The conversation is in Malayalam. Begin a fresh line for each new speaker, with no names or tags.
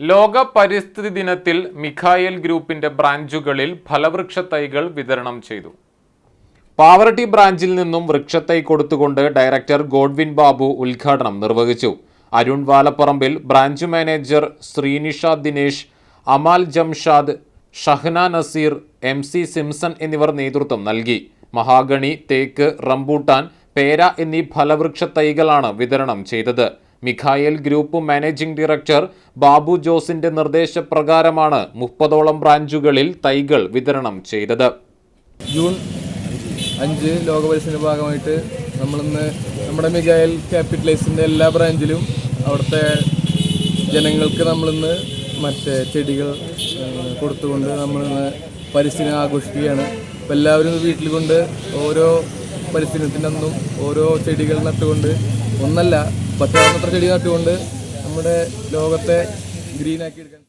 ലോക പരിസ്ഥിതി ദിനത്തിൽ മിഖായൽ ഗ്രൂപ്പിന്റെ ബ്രാഞ്ചുകളിൽ ഫലവൃക്ഷ തൈകൾ വിതരണം ചെയ്തു. പാവറട്ടി ബ്രാഞ്ചിൽ നിന്നും വൃക്ഷത്തൈ കൊടുത്തുകൊണ്ട് ഡയറക്ടർ ഗോഡ്വിൻ ബാബു ഉദ്ഘാടനം നിർവഹിച്ചു. Arun Valapparambil branch manager Sreenisha Dinesh Amal Jamshad Shahna Naseer M C Simson എന്നിവർ നേതൃത്വം നൽകി. മഹാഗണി തേക്ക് റംബൂട്ടാൻ പേര എന്നീ ഫലവൃക്ഷ തൈകളാണ് വിതരണം ചെയ്തത്. Mikhael group managing director Babu ജോസിന്റെ നിർദ്ദേശപ്രകാരമാണ് മുപ്പതോളം ബ്രാഞ്ചുകളിൽ തൈകൾ വിതരണം ചെയ്തത്.
ജൂൺ അഞ്ച് ലോകപരിസിന്റെ ഭാഗമായിട്ട് നമ്മളിന്ന് നമ്മുടെ മിഖായൽ ക്യാപിറ്റലൈസിന്റെ എല്ലാ ബ്രാഞ്ചിലും അവിടുത്തെ ജനങ്ങൾക്ക് നമ്മളിന്ന് മറ്റേ ചെടികൾ കൊടുത്തുകൊണ്ട് നമ്മളിന്ന് പരിസ്ഥിതി ആഘോഷിക്കുകയാണ്. അപ്പോൾ എല്ലാവരും വീട്ടിൽ കൊണ്ട് ഓരോ പരിസ്ഥിതിത്തിന്റെ അന്നും ഓരോ ചെടികൾ നട്ടുകൊണ്ട് ഒന്നല്ല പറ്റാവുന്നത്ര ചെടി നട്ടുകൊണ്ട് നമ്മുടെ ലോകത്തെ ഗ്രീനാക്കി എടുക്കാൻ